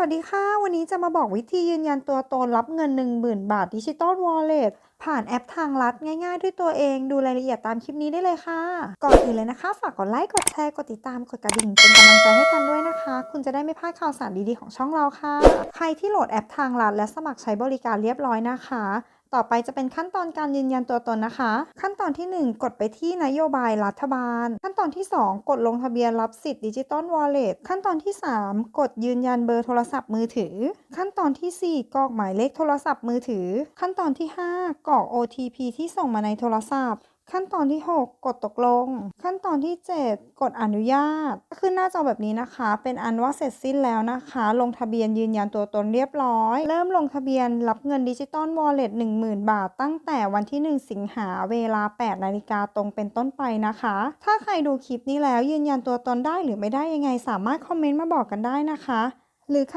สวัสดีค่ะ วันนี้จะมาบอกวิธียืนยันตัวตนรับเงิน 10,000 บาทดิจิตอลวอลเล็ตผ่านแอปทางลัดง่ายๆ ด้วยตัวเองดูรายละเอียดตามคลิปนี้ได้เลยค่ะ ก่อนอื่นเลยนะคะ ฝากกดไลค์ กดแชร์ กดติดตาม กดกระดิ่ง เป็นกำลังใจให้กันด้วยนะคะ คุณจะได้ไม่พลาดข่าวสารดีๆของช่องเราค่ะ ใครที่โหลดแอปทางลัดและสมัครใช้บริการเรียบร้อยนะคะ ต่อไปจะเป็นขั้นตอนการยืนยันตัวตนนะคะ ขั้นตอนที่ 1 กดไปที่นโยบายรัฐบาล ขั้นตอนที่ 2 กดลงทะเบียนรับสิทธิ์ดิจิตอลวอลเล็ตขั้นตอนที่ 3 กดยืนยันเบอร์โทรศัพท์มือถือ ขั้นตอนที่ 4กรอกหมายเลขโทรศัพท์มือถือ ขั้นตอนที่ 5กรอก OTP ที่ส่งมาในโทรศัพท์ ขั้นตอนที่ 6 กดตกลง ขั้นตอนที่ 7 กดอนุญาตขึ้นหน้าจอแบบนี้นะคะ เป็นอันว่าเสร็จสิ้นแล้วนะคะ ลงทะเบียนยืนยันตัวตนเรียบร้อย เริ่มลงทะเบียนรับเงินดิจิตอลวอลเล็ต10,000 บาท ตั้งแต่วันที่ 1 สิงหาเวลา 8 นาฬิกาตรงเป็นต้นไปนะคะ ถ้าใครดูคลิปนี้แล้วยืนยันตัวตนได้หรือไม่ได้ยังไง สามารถคอมเมนต์มาบอกกันได้นะคะ หรือใคร